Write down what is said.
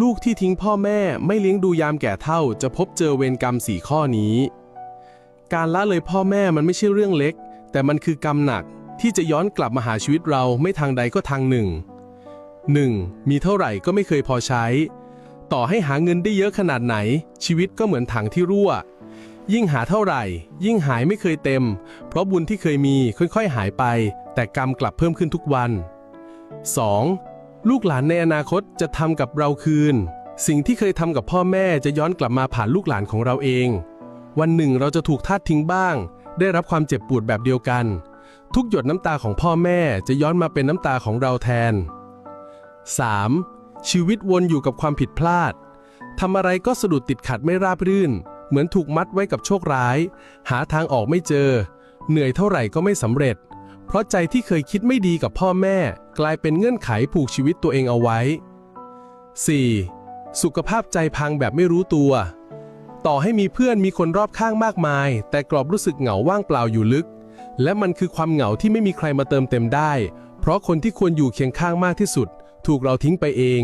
ลูกที่ทิ้งพ่อแม่ไม่เลี้ยงดูยามแก่เท่าจะพบเจอเวรกรรมสี่ข้อนี้ การละเลยพ่อแม่มันไม่ใช่เรื่องเล็ก แต่มันคือกรรมหนักที่จะย้อนกลับมาหาชีวิตเราไม่ทางใดก็ทางหนึ่ง 1. มีเท่าไหร่ก็ไม่เคยพอใช้ ต่อให้หาเงินได้เยอะขนาดไหน ชีวิตก็เหมือนถังที่รั่ว ยิ่งหาเท่าไหร่ ยิ่งหายไม่เคยเต็ม เพราะบุญที่เคยมีค่อยๆหายไป แต่กรรมกลับเพิ่มขึ้นทุกวัน 2. ลูกหลานในอนาคตจะทำกับเราคืน สิ่งที่เคยทำกับพ่อแม่จะย้อนกลับมาผ่านลูกหลานของเราเอง วันหนึ่งเราจะถูกทาสทิ้งบ้าง ได้รับความเจ็บปวดแบบเดียวกัน ทุกหยดน้ำตาของพ่อแม่จะย้อนมาเป็นน้ำตาของเราแทน 3. ชีวิตวนอยู่กับความผิดพลาดทำอะไรก็สะดุดติดขัดไม่ราบรื่น เหมือนถูกมัดไว้กับโชคร้าย หาทางออกไม่เจอ เหนื่อยเท่าไหร่ก็ไม่สำเร็จ เพราะใจที่เคยคิดไม่ดีกับพ่อแม่ กลายเป็นเงื่อนไขผูกชีวิตตัวเองเอาไว้ 4. สุขภาพใจพังแบบไม่รู้ตัว ต่อให้มีเพื่อนมีคนรอบข้างมากมาย แต่กรอบรู้สึกเหงาว่างเปล่าอยู่ลึก และมันคือความเหงาที่ไม่มีใครมาเติมเต็มได้ เพราะคนที่ควรอยู่เคียงข้างมากที่สุด ถูกเราทิ้งไปเอง